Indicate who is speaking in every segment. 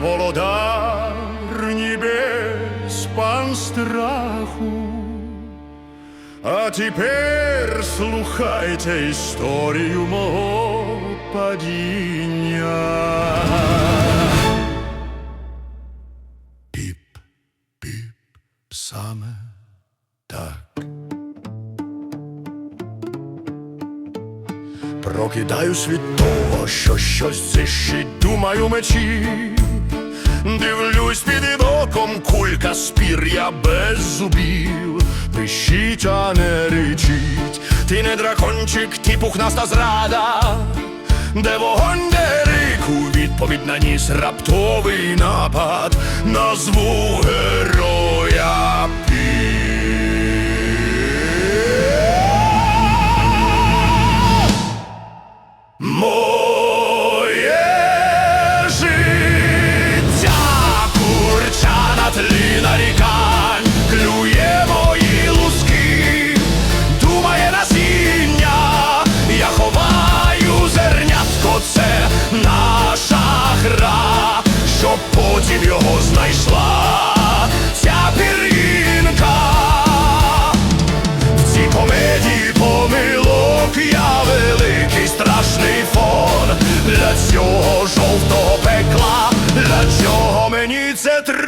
Speaker 1: володар небес, пан страху. А тепер слухайте історію мого падіння. Піп, піп, саме так. Прокидаюсь від того, що щось зищить, думаю мечі. Дивлюсь під оком кулька з пір'я без зубів. Пишіть, а не речіть. Ти не дракончик, ти пухнаста зрада, де вогонь, де рику відповідь на ніс раптовий напад. Назву героя потім його знайшла ця пір'їнка. В цій комедії помилок я великий страшний фон Для цього жовтого пекла, для чого мені це треба?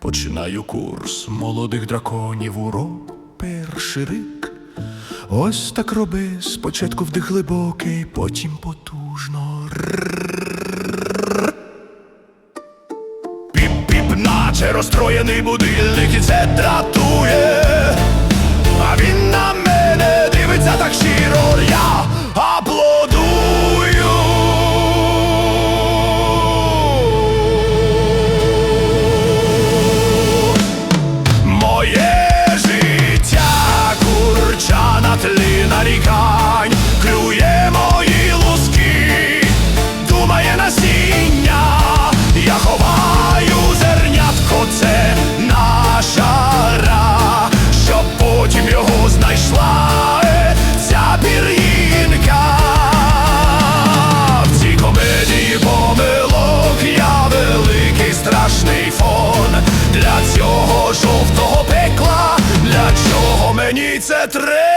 Speaker 1: Починаю курс молодих драконів урок перший рик. Ось так роби, спочатку вдих глибокий, потім потужно. Піп-піп, наче розстроєний будильник, і це дратує. Це треба.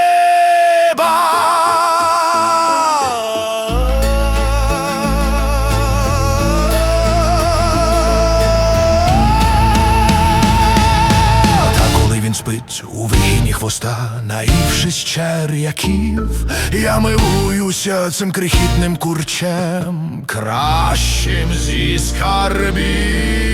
Speaker 1: Спить у вигині хвоста, наївшись черв'яків, я милуюся цим крихітним курчем, кращим зі скарбів.